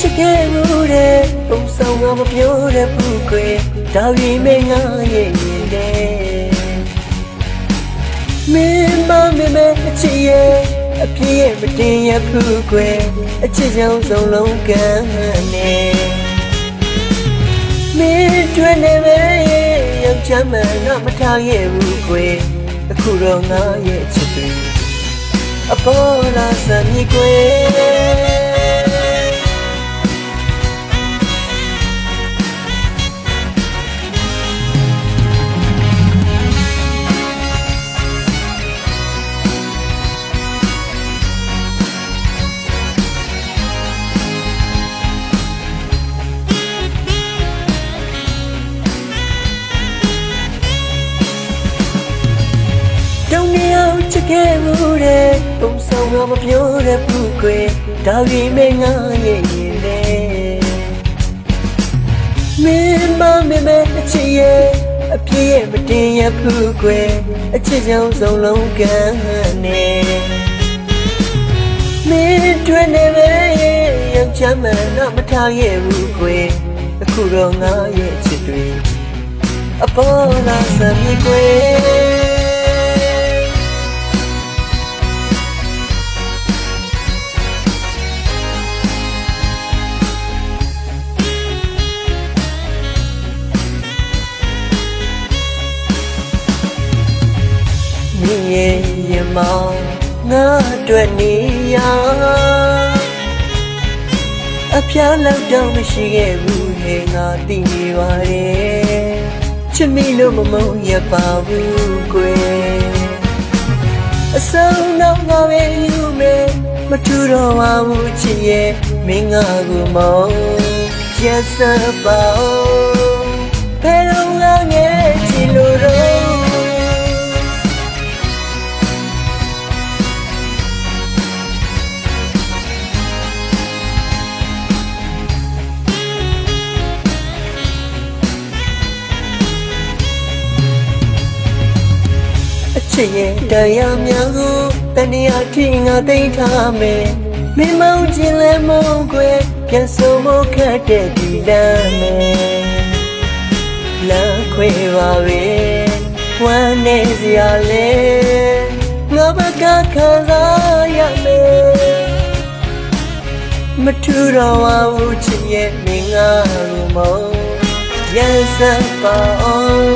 ချစ်ခဲ့မှုတဲ့ပုံဆောင်ကမပြောတဲ့ဘူးကွယ်ဒါပေမဲ့ငါရဲ့ရင်တဲ့မင်းမမမအချစ်ရဲ့အပြည့်ရဲ့မတင်ရဘူးကွယ်အချစ်ကြောင့်ဆုံးလုံးကမ်းနဲ့မင်းတွင်နေပဲယောက်ျားမှငါမထားရဲ့ဘူးကွယ်အခုတော့ငါရဲ့ချစ်တွေအပေါ်လာစမ်းမြေကွ ပုံဆောင်ကမပြောတဲ့ဘူးကွယ်ဒါပေမဲ့ငါရဲ့ရင်တဲ့မင်းမမမအချစ်ရဲ့အပြည့်ရဲ့မတင်ရဘူးကွယ်အချစ်ကြောင့်ဆုံးလုံးကမ်းနဲ့မင်းတွင်နေပဲယောက်ျားမှငါမထားရဲ့ဘူးကွယ်အခုတော့ငါရဲ့ချစ်တွေအပေါ်လာစမ်းမြေကွယ် မြင်ရင်ရမငါအတွက်နေရအဖျားလောက်တော့မရှိခဲ့ဘူးဟဲ့ငါသိနေပါတယ်ချစ်မိလို့မမုန်းရပါဘူးကွယ်အဆုံးတော့ငါပဲယူမယ်မထူတော့ပါဘူးချစ်ရဲ့မင်းငါကိုမောင်းရက်စပါ ချစ်ရဲ့တရားများကိုတဏှာထိငါသိမ်းထားမယ်မင်းမောင်ခြင်းလဲမုန်းခွဲပြန်စုံမခတ်တဲ့ဒီလမ်းမယ်လမ်းခွေပါပဲဝမ်းနေစရာလဲငါဘကခံစားရမယ်မထူတော့ပါဘူးချစ်ရဲ့မင်းငါကိုမောင်ရန်စမ်းပါအောင်ဘယ်လို